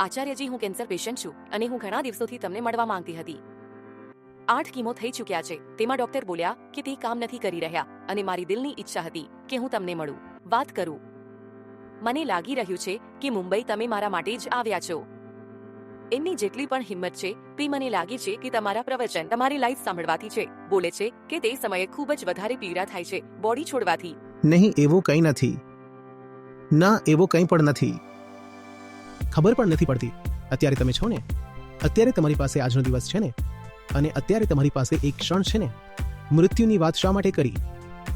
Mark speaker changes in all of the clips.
Speaker 1: આચાર્યજી હું cancer patient છું અને હું ઘણા દિવસોથી તમને મળવા માંગતી હતી. આઠ કીમો થઈ ચૂક્યા છે. તેમાં ડોક્ટર બોલ્યા કે તે કામ નથી કરી રહ્યા અને મારી દિલની ઈચ્છા હતી કે હું તમને મળું. વાત કરું. મને લાગી રહ્યું છે કે મુંબઈ તમે મારા માટે જ આવ્યા છો. એમની જેટલી પણ હિંમત છે, તે મને લાગે છે કે તમારા પ્રવચન તમારી લાઈફ સાંભળવાથી છે. બોલે છે કે તે સમયે ખૂબ જ વધારે પીડા થાય છે, બોડી છોડવાથી.
Speaker 2: નહીં, એવું કંઈ નથી. ના, એવું કંઈ પણ નથી. ખબર પણ નથી પડતી. અત્યારે તમે છો ને? અત્યારે તમારી પાસે આજનો દિવસ છે ને? અને અત્યારે તમારી પાસે એક ક્ષણ છે ને? મૃત્યુની વાત શા માટે કરી?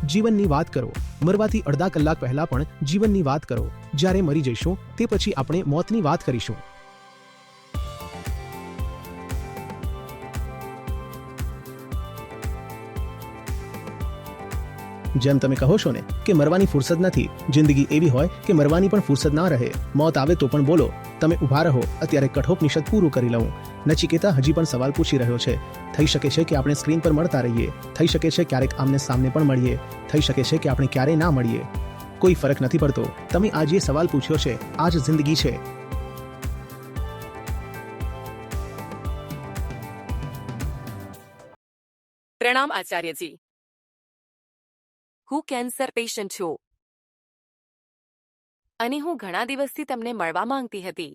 Speaker 2: જીવનની વાત કરો. મરવાથી અડધા કલાક પહેલા પણ જીવનની વાત કરો. જ્યારે મરી જઈશું, તે પછી આપણે મોતની વાત કરીશું. જેમ તમે કહો છો ને કે મરવાની ફુરસદ નથી, જિંદગી એવી હોય કે મરવાની પણ ફુરસદ ના રહે. મોત આવે તો પણ બોલો, તમે ઊભા રહો, અત્યારે કઠોપનિષદ પૂરું કરી લઉં. નચિકેતા હજી પણ સવાલ પૂછી રહ્યો છે. થઈ શકે છે કે આપણે સ્ક્રીન પર મળતા રહીએ. થઈ શકે છે ક્યારેક આમને સામને પણ મળીએ. થઈ શકે છે કે આપણે ક્યારેય ના મળીએ. કોઈ ફરક નથી પડતો. તમે આજે સવાલ પૂછ્યો છે આ જ જિંદગી છે.
Speaker 1: પ્રણામ આચાર્યજી. હું કેન્સર પેશન્ટ છું. અને હું ઘણા દિવસથી તમને મળવા માંગતી હતી.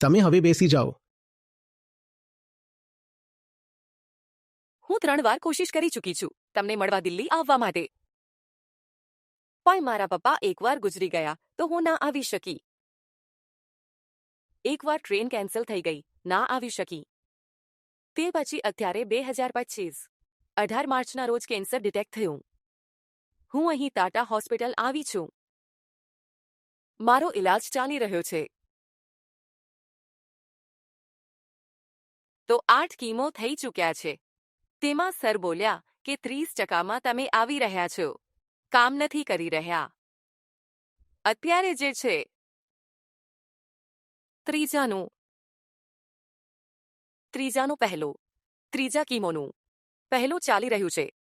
Speaker 2: તમે હવે બેસી જાઓ.
Speaker 1: હું ત્રણ વાર કોશિશ કરી ચૂકી છું તમને મળવા દિલ્હી આવવા માટે. પણ મારા પપ્પા એકવાર ગુજરી ગયા, તો હું ના આવી શકી. એકવાર ટ્રેન કેન્સલ થઈ ગઈ, ના આવી શકી. તે પછી અત્યારે બે હજાર પચીસ અઢાર માર્ચના રોજ કેન્સર ડિટેક્ટ થયું. હું અહીં ટાટા હોસ્પિટલ આવી છું. મારો ઇલાજ ચાલી રહ્યો છે. તો આઠ કીમો થઈ ચૂક્યા છે. તેમાં સર બોલ્યા કે ત્રીસ ટકામાં તમે આવી રહ્યા છો. કામ નથી કરી રહ્યા. અત્યારે જે છે ત્રીજાનું ત્રીજાનું પહેલું ત્રીજા કીમોનું પહેલું ચાલી રહ્યું છે.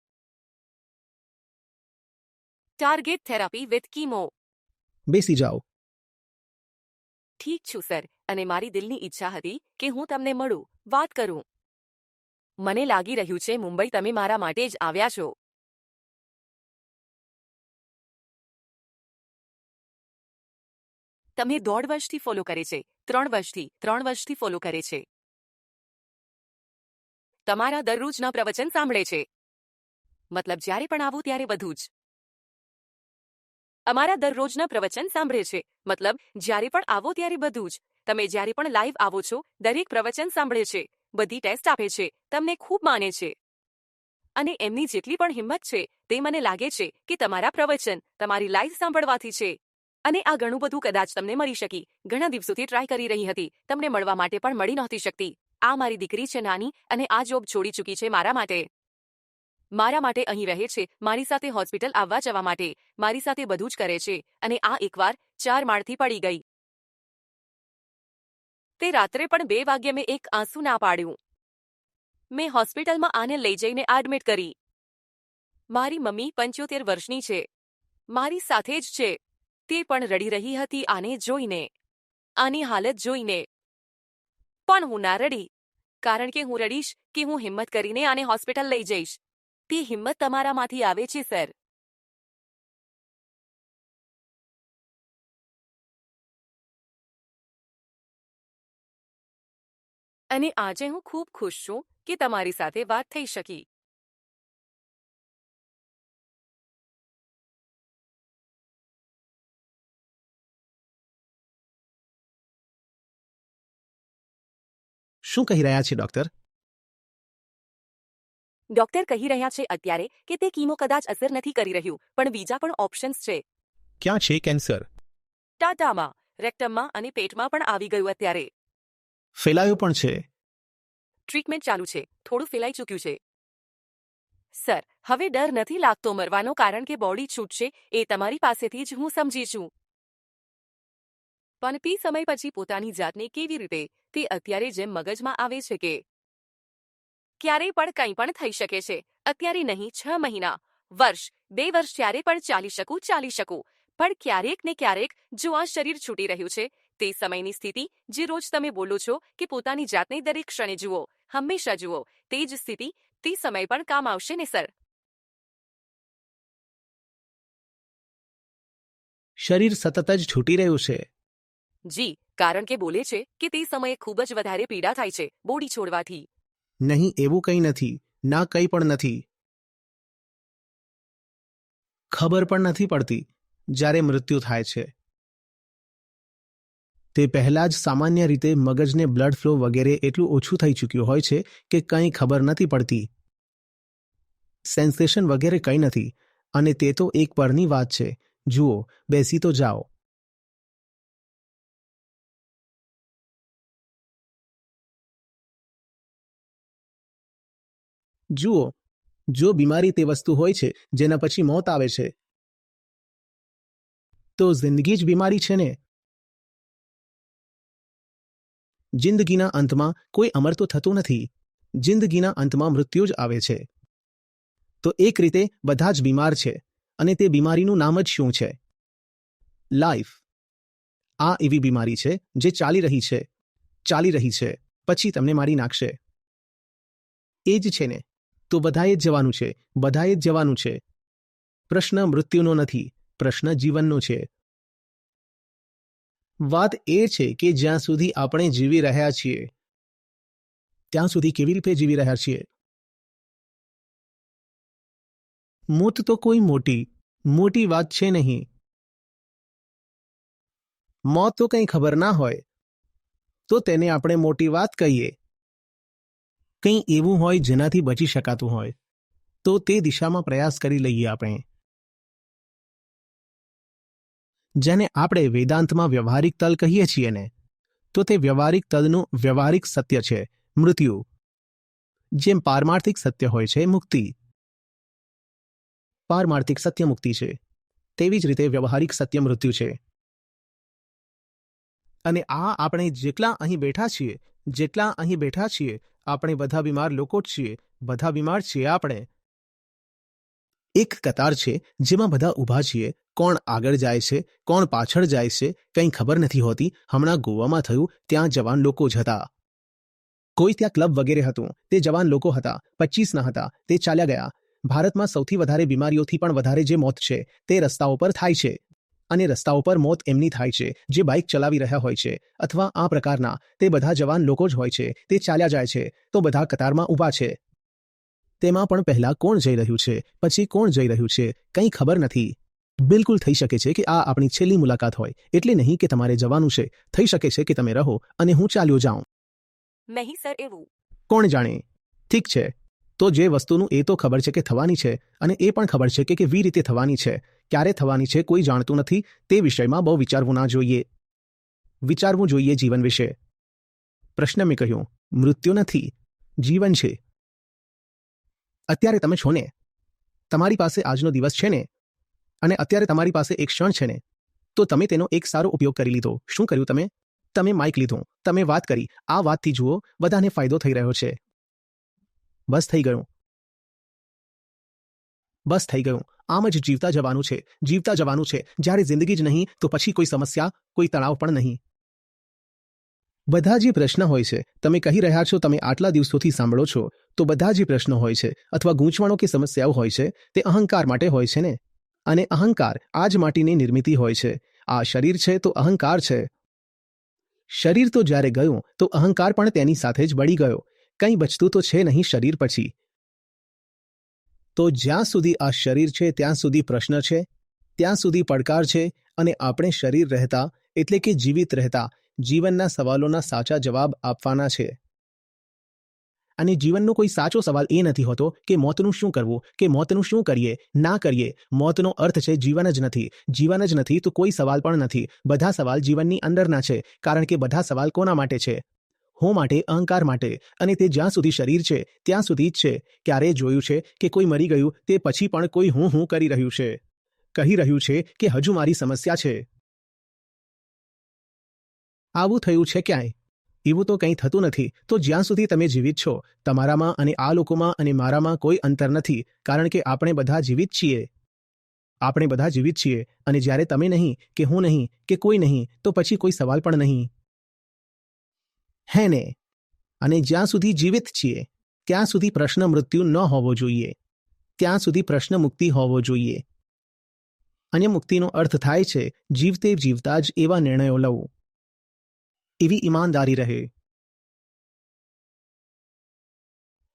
Speaker 1: ટાર્ગેટ થેરાપી વિથ કીમો
Speaker 2: બેસી જાઓ.
Speaker 1: ઠીક છું સર. અને મારી દિલની ઈચ્છા હતી કે હું તમને મળું. વાત કરું. મને લાગી રહ્યું છે મુંબઈ તમે મારા માટે જ આવ્યા છો. તમે દોઢ વર્ષથી ફોલો કરે છે, ત્રણ વર્ષથી ત્રણ વર્ષથી ફોલો કરે છે. તમારા દરરોજના પ્રવચન સાંભળે છે. મતલબ જ્યારે પણ આવું ત્યારે બધું જ. અમારા દરરોજના પ્રવચન સાંભળે છે, મતલબ જ્યારે પણ આવો ત્યારે બધું જ. તમે જ્યારે પણ લાઈવ આવો છો, દરેક પ્રવચન સાંભળે છે, બધી ટેસ્ટ આપે છે, તમને ખૂબ માને છે. અને એમની જેટલી પણ હિંમત છે, તે મને લાગે છે કે તમારા પ્રવચન, તમારી લાઈવ સાંભળવાથી છે. અને આ ઘણું બધું કદાચ તમને મળી શકી. ઘણા દિવસોથી ટ્રાય કરી રહી હતી. તમને મળવા માટે પણ મળી નહોતી શકતી. આ મારી દીકરી છે નાની અને આ જોબ છોડી ચૂકી છે મારા માટે. મારા માટે અહીં રહે છે. મારી સાથે હોસ્પિટલ આવવા જવા માટે. મારી સાથે બધું જ કરે છે. અને આ એકવાર ચાર માળથી પડી ગઈ. તે રાત્રે પણ બે વાગ્યે મેં એક આંસુ ના પાડ્યું. મેં હોસ્પિટલમાં આને લઈ જઈને એડમિટ કરી. મારી મમ્મી પંચોતેર વર્ષની છે. મારી સાથે જ છે. તે પણ રડી રહી હતી આને જોઈને. આની હાલત જોઈને. પણ હું ના રડી, કારણ કે હું રડીશ કે હું હિંમત કરીને આને હોસ્પિટલ લઈ જઈશ. તે હિંમત તમારામાંથી આવે છે, સર. અને આજે હું ખૂબ ખુશ છું કે તમારી સાથે વાત થઈ શકી.
Speaker 2: શું કહી રહ્યા છે ડોક્ટર?
Speaker 1: ડોક્ટર કહી રહ્યા છે અત્યારે કે તે કીમો કદાચ અસર નથી કરી રહ્યું પણ બીજા પણ ઓપ્શન્સ છે.
Speaker 2: ક્યાં છે કેન્સર?
Speaker 1: ટાટામાં રેક્ટમમાં અને પેટમાં પણ આવી ગયું અત્યારે.
Speaker 2: ફેલાયું પણ છે.
Speaker 1: ટ્રીટમેન્ટ ચાલુ છે થોડું ફેલાઈ ચૂક્યું છે. સર હવે ડર નથી લાગતો મરવાનો કારણ કે બોડી છૂટશે એ તમારી પાસેથી જ હું સમજી છું. પણ તે સમય પછી પોતાની જાતને કેવી રીતે તે અત્યારે જેમ મગજમાં આવે છે કે ક્યારેય પણ કંઈ પણ થઈ શકે છે. અત્યારે નહીં છ મહિના વર્ષ બે વર્ષ ક્યારે પણ ચાલી શકું ચાલી શકું. પણ ક્યારેક ને ક્યારેક જો આ શરીર છૂટી રહ્યું છે તે સમયની સ્થિતિ જે રોજ તમે બોલો છો કે પોતાની જાતને દરેક ક્ષણે જુઓ હંમેશા જુઓ તે જ સ્થિતિ તે સમય પણ કામ આવશે ને સર?
Speaker 2: શરીર સતત જ છૂટી રહ્યું છે.
Speaker 1: જી. કારણ કે બોલે છે કે તે સમયે ખૂબ જ વધારે પીડા થાય છે, બોડી છોડવાથી.
Speaker 2: નહીં, એવું કંઈ નથી. ના, કંઈ પણ નથી. ખબર પણ નથી પડતી જ્યારે મૃત્યુ થાય છે. તે પહેલા જ સામાન્ય રીતે મગજને બ્લડ ફ્લો વગેરે એટલું ઓછું થઈ ચૂક્યું હોય છે કે કંઈ ખબર નથી પડતી. સેન્સેશન વગેરે કંઈ નથી. અને તે તો એક પરની વાત છે. જુઓ, બેસી તો જાઓ. જુઓ, જો બીમારી તે વસ્તુ હોય છે, જેના પછી મોત આવે છે, તો જિંદગી જ બીમારી છે ને? જિંદગીના અંતમાં કોઈ અમર તો થતું નથી. જિંદગીના અંતમાં મૃત્યુ જ આવે છે. તો એક રીતે બધા જ બીમાર છે, અને તે બીમારીનું નામ જ શું છે? લાઈફ આ એવી બીમારી છે, જે ચાલી રહી છે. ચાલી રહી છે, પછી તમને મારી નાખશે. એ જ છે ને? તો બધાએ જ જવાનું છે, બધાએ જ જવાનું છે. પ્રશ્ન મૃત્યુનો નથી, પ્રશ્ન જીવનનો છે. વાત એ છે કે જ્યાં સુધી આપણે જીવી રહ્યા છીએ, ત્યાં સુધી કેવી રીતે જીવી રહ્યા છીએ? મોત તો કોઈ મોટી મોટી વાત છે નહીં. મોત તો કંઈ ખબર ના હોય, તો તેને આપણે મોટી વાત કહીએ. કંઈ એવું હોય જેનાથી બચી શકાતું હોય, તો તે દિશામાં પ્રયાસ કરી લઈએ આપણે. જેને આપણે વેદાંતમાં વ્યવહારિક તલ કહીએ છીએ ને, તો તે વ્યવહારિક તલનું વ્યવહારિક સત્ય છે, મૃત્યુ. જેમ પારમાર્થિક સત્ય હોય છે, મુક્તિ. પારમાર્થિક સત્ય મુક્તિ છે. તેવી જ રીતે વ્યવહારિક સત્ય મૃત્યુ છે. અને આ આપણે જેટલા અહીં બેઠા છીએ, જેટલા અહીં બેઠા છીએ આપણે બધા બીમાર લોકો જ છીએ, બધા બીમાર છીએ આપણે. એક કતાર છે જેમાં બધા ઊભા છીએ, કોણ આગળ જાય છે, કોણ પાછળ જાય છે, કંઈ ખબર નથી હોતી, હમણાં ગોવામાં થયું, ત્યાં જવાન લોકો જ હતા. કોઈ ત્યાં ક્લબ વગેરે હતું, તે જવાન લોકો હતા પચીસના હતા, તે ચાલ્યા ગયા. ભારતમાં સૌથી વધારે બીમારીઓથી પણ વધારે જે મોત છે, તે રસ્તાઓ પર થાય છે. અને રસ્તાઓ પર મોત એમની થાય છે જે બાઇક ચલાવી રહ્યા હોય છે અથવા આ પ્રકારના તે બધા જવાન લોકો જ હોય છે તે ચાલ્યા જાય છે તો બધા કતારમાં ઊભા છે. તેમાં પણ પહેલા કોણ જઈ રહ્યું છે પછી કોણ જઈ રહ્યું છે કંઈ ખબર નથી. બિલકુલ થઈ શકે છે કે આ આપણી છેલ્લી મુલાકાત હોય એટલે નહીં કે તમારે જવાનું છે થઈ શકે છે કે તમે રહો અને હું ચાલ્યો જાઉં.
Speaker 1: નહીં સર એવું.
Speaker 2: કોણ જાણે? ઠીક છે. તો જે વસ્તુનું એ તો ખબર છે કે થવાની છે અને એ પણ ખબર છે કે કેવી રીતે થવાની છે. ક્યારે થવાની છે કોઈ જાણતું નથી, તે વિષયમાં બહુ વિચારવું ના જોઈએ. વિચારવું જોઈએ જીવન વિશે. પ્રશ્ન મેં કહ્યું, મૃત્યુ નથી, જીવન છે. અત્યારે તમે છો ને? તમારી પાસે આજનો દિવસ છે ને? અને અત્યારે તમારી પાસે એક ક્ષણ છે ને? તો તમે તેનો એક સારો ઉપયોગ કરી લીધો. શું કર્યું તમે? તમે માઇક લીધો. તમે વાત કરી. આ વાતથી જુઓ, બધાને ફાયદો થઈ રહ્યો છે. બસ થઈ ગયું. બસ થઈ ગયું. આમ જ જીવતા જવાનું છે, જીવતા જવાનું છે. જ્યારે જિંદગી જ નહીં, તો પછી કોઈ સમસ્યા, કોઈ તણાવ પણ નહીં. બધા જે પ્રશ્ન હોય છે. તમે કહી રહ્યા છો, તમે આટલા દિવસોથી સાંભળો છો. તો બધા જે પ્રશ્નો હોય છે. અથવા ગૂંચવાણો કે સમસ્યાઓ હોય છે, તે અહંકાર માટે હોય છે ને? અને અહંકાર આ જ માટીની નિર્મિતિ હોય છે. આ શરીર છે, તો અહંકાર છે. શરીર તો જ્યારે ગયું, તો અહંકાર પણ તેની સાથે જ બળી ગયો. કંઈ બચતું તો છે નહીં શરીર પછી. તો જ્યાં સુધી આ શરીર છે, ત્યાં સુધી પ્રશ્ન છે, ત્યાં સુધી પડકાર છે અને આપણે શરીર રહેતા એટલે કે જીવિત રહેતા જીવનના સવાલોના સાચા જવાબ આપવાના છે. અને જીવનનો કોઈ સાચો સવાલ એ નથી હોતો કે મોતનું શું કરવું, કે મોતનું શું કરીએ, ના કરીએ. મોતનો અર્થ છે જીવન જ નથી. જીવન જ નથી તો કોઈ સવાલ પણ નથી. બધા સવાલ જીવનની અંદરના છે, કારણ કે બધા સવાલ કોના માટે છે? હું માટે, અહંકાર માટે અને તે જ્યાં સુધી શરીર છે, ત્યાં સુધી જ છે. ક્યારેય જોયું છે કે કોઈ મરી ગયું, તે પછી પણ કોઈ હું હું કરી રહ્યું છે. કહી રહ્યું છે કે હજુ મારી સમસ્યા છે. આવું થયું છે ક્યાંય? એવું તો કંઈ થતું નથી. તો જ્યાં સુધી તમે જીવિત છો, તમારામાં અને આ લોકોમાં અને મારામાં કોઈ અંતર નથી, કારણ કે આપણે બધા જીવિત છીએ. આપણે બધા જીવિત છીએ. અને જ્યારે તમે નહીં, કે હું નહીં, કે કોઈ નહીં, તો પછી કોઈ સવાલ પણ નહીં. હે ને અને જ્યાં સુધી જીવિત છીએ, ત્યાં સુધી પ્રશ્ન મૃત્યુ ન હોવો જોઈએ. ત્યાં સુધી પ્રશ્ન મુક્તિ હોવો જોઈએ. અને મુક્તિનો અર્થ થાય છે, જીવતે જીવતા જ એવા નિર્ણયો લવું એવી ઈમાનદારી રહે.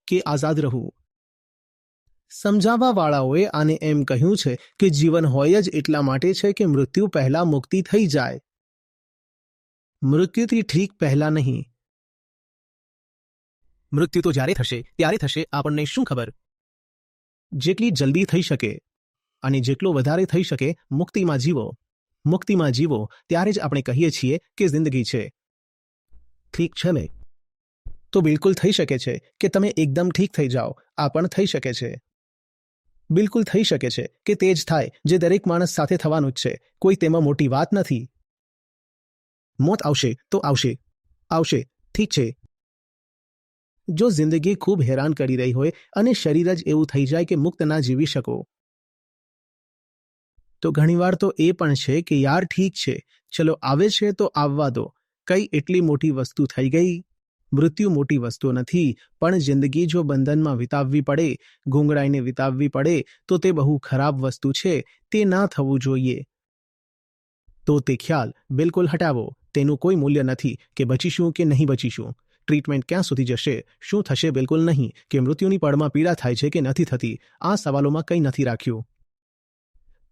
Speaker 2: કે આઝાદ રહું. સમજાવવા વાળાઓએ આને એમ કહ્યું છે કે જીવન હોય જ એટલા માટે છે કે મૃત્યુ પહેલા મુક્તિ થઈ જાય. મૃત્યુથી ઠીક પહેલા નહીં. મૃત્યુ તો જ્યારે થશે, ત્યારે થશે, આપણને શું ખબર? જેટલી જલ્દી થઈ શકે અને જેટલો વધારે થઈ શકે, મુક્તિમાં જીવો. મુક્તિમાં જીવો, ત્યારે જ આપણે કહીએ છીએ કે જિંદગી છે. ઠીક છે ને? તો બિલકુલ થઈ શકે છે કે તમે એકદમ ઠીક થઈ જાઓ. આ પણ થઈ શકે છે. બિલકુલ થઈ શકે છે કે તે જ થાય જે દરેક માણસ સાથે થવાનું જ છે. કોઈ તેમાં મોટી વાત નથી. મોત આવશે તો આવશે. આવશે. ઠીક છે. જો જિંદગી ખૂબ હેરાન કરી રહી હોય અને શરીર જ એવું થઈ જાય કે મુક્ત ના જીવી શકો. તો ઘણીવાર તો એ પણ છે કે યાર ઠીક છે, ચલો આવે છે તો આવવા દો. કઈ એટલી મોટી વસ્તુ થઈ ગઈ? મૃત્યુ મોટી વસ્તુ નથી, પણ જિંદગી જો બંધનમાં વિતાવવી પડે, ઘૂંઘરાઈને વિતાવવી પડે, તો તે બહુ ખરાબ વસ્તુ છે, તે ના થવું જોઈએ. તો તે ખ્યાલ બિલકુલ હટાવો, તેનું કોઈ મૂલ્ય નથી કે બચીશું કે નહીં બચીશું. ટ્રીટમેન્ટ ક્યાં સુધી જશે, શું થશે બિલકુલ નહીં, કે મૃત્યુની પળમાં પીડા થાય છે કે નથી થતી, આ સવાલોમાં કંઈ નથી રાખ્યું.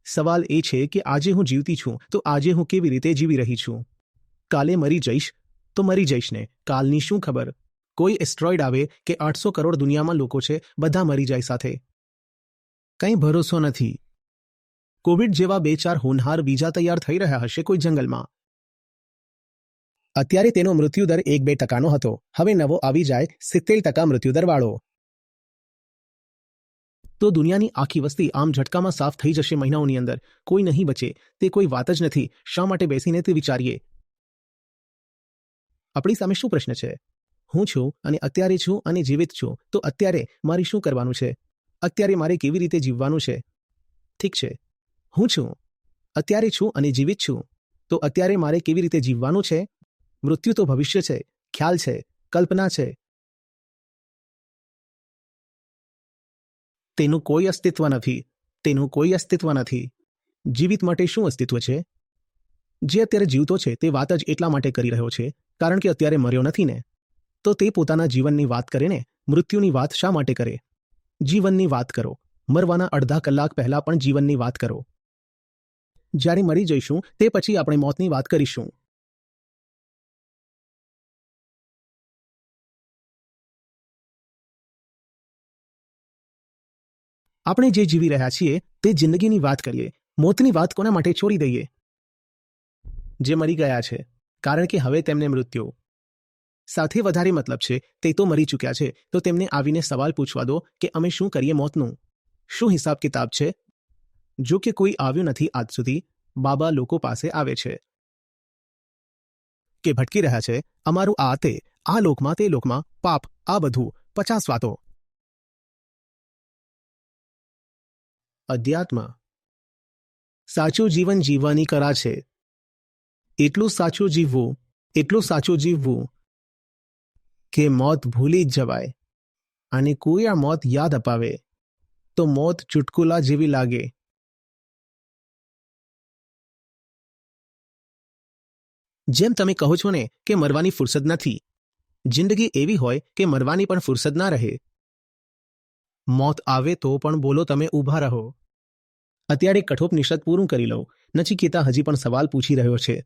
Speaker 2: સવાલ એ છે કે આજે હું જીવતી છું, તો આજે હું કેવી રીતે જીવી રહી છું? કાલે મરી જઈશ, તો મરી જઈશ ને, કાલની શું ખબર? કોઈ એસ્ટ્રોઇડ આવે કે આઠસો કરોડ દુનિયામાં લોકો છે, બધા મરી જાય સાથે. કંઈ ભરોસો નથી. કોવિડ જેવા બે ચાર હોનહાર બીજા તૈયાર થઈ રહ્યા હશે કોઈ જંગલમાં. અત્યારે તેનો મૃત્યુદર એક બે ટકાનો હતો. હવે નવો આવી જાય સિત્તેર ટકા મૃત્યુદર વાળો તો દુનિયાની આખી વસ્તી આમ ઝટકામાં સાફ થઈ જશે મહિનાઓની અંદર. કોઈ નહીં બચે. તે કોઈ વાત જ નથી. શા માટે બેસીને તે વિચારીએ? આપણી સામે શું પ્રશ્ન છે? હું છું અને અત્યારે છું અને જીવિત છું. તો અત્યારે મારે શું કરવાનું છે? અત્યારે મારે કેવી રીતે જીવવાનું છે? ઠીક છે. હું છું. અત્યારે છું અને જીવિત છું. તો અત્યારે મારે કેવી રીતે જીવવાનું છે? મૃત્યુ તો ભવિષ્ય છે, ખ્યાલ છે, કલ્પના છે. તેનું કોઈ અસ્તિત્વ નથી, તેનું કોઈ અસ્તિત્વ નથી. જીવિત માટે શું અસ્તિત્વ છે? જે અત્યારે જીવતો છે તે વાત જ એટલા માટે કરી રહ્યો છે, કારણ કે અત્યારે મર્યો નથી ને. તો તે પોતાના જીવનની વાત કરે ને, મૃત્યુની વાત શા માટે કરે? જીવનની વાત કરો, મરવાના અડધા કલાક પહેલા પણ જીવનની વાત કરો. જ્યારે મરી જઈશું, તે પછી આપણે મોતની વાત કરીશું. આપણે જે જીવી રહ્યા છીએ તે જિંદગીની વાત કરીએ. મોતની વાત કોના માટે છોડી દઈએ? જે મરી ગયા છે. કારણ કે હવે તેમને મૃત્યુ. સાથે વધારે મતલબ છે, તે તો મરી ચૂક્યા છે. તો તેમને આવીને સવાલ પૂછવા દો કે અમે શું કરીએ મોતનું? શું હિસાબ કિતાબ છે? જો કે કોઈ આવ્યું નથી આજ સુધી, બાબા લોકો પાસે આવે છે. કે ભટકી રહ્યા છે, અમારું આ તે, આ લોકમાં તે લોકમાં, પાપ, આ બધું, પચાસ વાતો. અધ્યાત્મ. સાચું જીવન જીવવાની કળા છે. એટલું સાચું જીવવું, એટલું સાચું જીવવું કે મોત ભૂલી જ જવાય. અને કોઈ આ મોત યાદ અપાવે, તો મોત ચુટકુલા જેવી લાગે. જેમ તમે કહો છો ને કે મરવાની ફુરસદ નથી. જિંદગી એવી હોય કે મરવાની પણ ફુરસદ ના રહે. મોત આવે તો પણ બોલો તમે ઊભા રહો. અત્યારે કઠોપનિષદ પૂરું કરી લો નચિકેતા હજી પણ સવાલ પૂછી રહ્યો છે.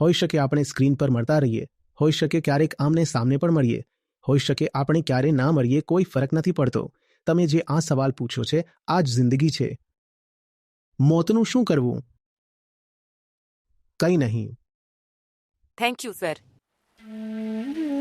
Speaker 2: હોઈ શકે આપણે સ્ક્રીન પર મળતા રહીએ. હોઈ શકે ક્યારેક આમને સામને પણ મળીએ. હોઈ શકે આપણે ક્યારે ના મળીએ કોઈ ફરક નથી પડતો. તમે જે આ સવાલ પૂછ્યો છે, આ જ જિંદગી છે. મોતનું શું કરવું? કંઈ નહીં.
Speaker 1: Thank you sir
Speaker 3: Mm-hmm.